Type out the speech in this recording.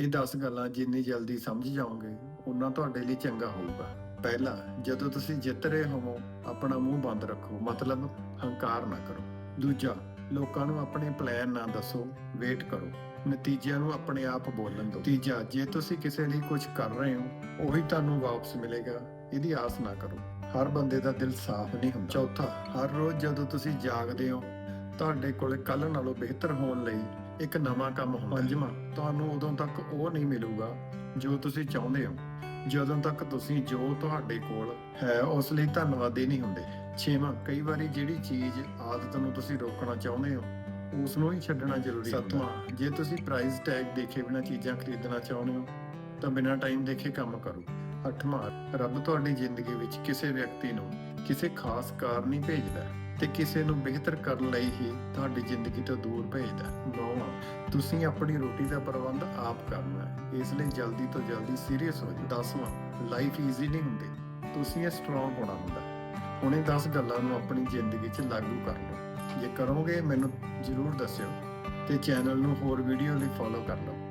ਇਹ 10 ਗੱਲਾਂ ਜਿੰਨੀ ਜਲਦੀ ਸਮਝ ਜਾਓਗੇ ਉਨਾ ਤੁਹਾਡੇ ਲਈ ਚੰਗਾ ਹੋਊਗਾ। ਪਹਿਲਾ, ਜਦੋਂ ਤੁਸੀਂ ਜਿੱਤ ਰਹੇ ਹੋਵੋ, ਆਪਣਾ ਮੂੰਹ ਬੰਦ ਰੱਖੋ, ਮਤਲਬ ਹੰਕਾਰ ਨਾ ਕਰੋ। ਦੂਜਾ, ਲੋਕਾਂ ਨੂੰ ਆਪਣੇ ਪਲਾਨ ਨਾ ਦੱਸੋ ਵੇਟ ਕਰੋ। ਨਤੀਜਿਆਂ ਨੂੰ ਆਪਣੇ ਆਪ ਬੋਲਣ ਦਿਓ। ਤੀਜਾ, ਜੇ ਤੁਸੀਂ ਕਿਸੇ ਲਈ ਕੁਝ ਕਰ ਰਹੇ ਹੋ, ਉਹੀ ਤੁਹਾਨੂੰ ਵਾਪਸ ਮਿਲੇਗਾ। ਇਹਦੀ ਆਸ ਨਾ ਕਰੋ। ਹਰ ਬੰਦੇ ਦਾ ਦਿਲ ਸਾਫ਼ ਨਹੀਂ ਹੁੰਦਾ। ਚੌਥਾ, ਹਰ ਰੋਜ਼ ਜਦੋਂ ਤੁਸੀਂ ਜਾਗਦੇ ਹੋ, ਤੁਹਾਡੇ ਕੋਲ ਕੱਲ ਨਾਲੋਂ ਬਿਹਤਰ ਹੋਣ ਲਈ ਇੱਕ ਨਵਾਂ ਕੰਮ ਹੁੰਦਾ ਹੈ। ਪੰਜਵਾਂ। ਤੁਹਾਨੂੰ ਉਦੋਂ ਤੱਕ ਉਹ ਨਹੀਂ ਮਿਲੂਗਾ ਜੋ ਤੁਸੀਂ ਚਾਹੁੰਦੇ ਹੋ। ਜਦੋਂ ਤੱਕ ਤੁਸੀਂ ਜੋ ਤੁਹਾਡੇ ਕੋਲ ਹੈ ਉਸ ਲਈ ਧੰਨਵਾਦੀ ਨਹੀਂ ਹੁੰਦੇ। ਛੇਵਾਂ ਕਈ ਵਾਰੀ ਜਿਹੜੀ ਚੀਜ਼ ਆਦਤ ਨੂੰ ਤੁਸੀਂ ਰੋਕਣਾ ਚਾਹੁੰਦੇ ਹੋ ਉਸ ਨੂੰ ਹੀ ਛੱਡਣਾ ਜ਼ਰੂਰੀ ਹੁੰਦਾ ਸੱਤਵਾਂ। ਜੇ ਤੁਸੀਂ ਪ੍ਰਾਈਸ ਟੈਗ ਦੇਖੇ ਬਿਨਾਂ ਚੀਜ਼ਾਂ ਖਰੀਦਣਾ ਚਾਹੁੰਦੇ ਹੋ ਤਾਂ ਬਿਨਾਂ ਟਾਈਮ ਦੇਖੇ ਕੰਮ ਕਰੋ। ਅੱਠਵਾਂ ਰੱਬ ਤੁਹਾਡੀ ਜ਼ਿੰਦਗੀ ਵਿੱਚ ਕਿਸੇ ਵਿਅਕਤੀ ਨੂੰ ਕਿਸੇ ਖਾਸ ਕਾਰਨ ਹੀ ਭੇਜਦਾ ਹੈ ਤੇ ਕਿਸੇ ਨੂੰ ਬਿਹਤਰ ਕਰਨ ਲਈ ਹੀ ਤੁਹਾਡੀ ਜ਼ਿੰਦਗੀ ਤੋਂ ਦੂਰ ਭੇਜਦਾ। ਹੈ। ਨੌਵਾਂ, ਤੁਸੀਂ ਆਪਣੀ ਰੋਟੀ ਦਾ ਪ੍ਰਬੰਧ ਆਪ ਕਰਨਾ ਹੈ। ਇਸ ਲਈ ਜਲਦੀ ਤੋਂ ਜਲਦੀ ਸੀਰੀਅਸ ਹੋ ਜਾਓ। ਦਸਵਾਂ ਲਾਈਫ ਈਜ਼ੀ ਨਹੀਂ ਹੁੰਦੀ। ਤੁਸੀਂ ਇਹ ਸਟਰੋਂਗ ਹੋਣਾ ਹੁੰਦਾ। ਹੁਣੇ ਇਹ 10 ਗੱਲਾਂ ਨੂੰ ਆਪਣੀ ਜ਼ਿੰਦਗੀ 'ਚ ਲਾਗੂ ਕਰ ਲਓ। ਜੇ ਕਰੋਗੇ, ਮੈਨੂੰ ਜਰੂਰ ਦੱਸਿਓ ਤੇ ਚੈਨਲ ਨੂੰ ਹੋਰ ਵੀਡੀਓ ਲਈ ਫੋਲੋ ਕਰ ਲਓ।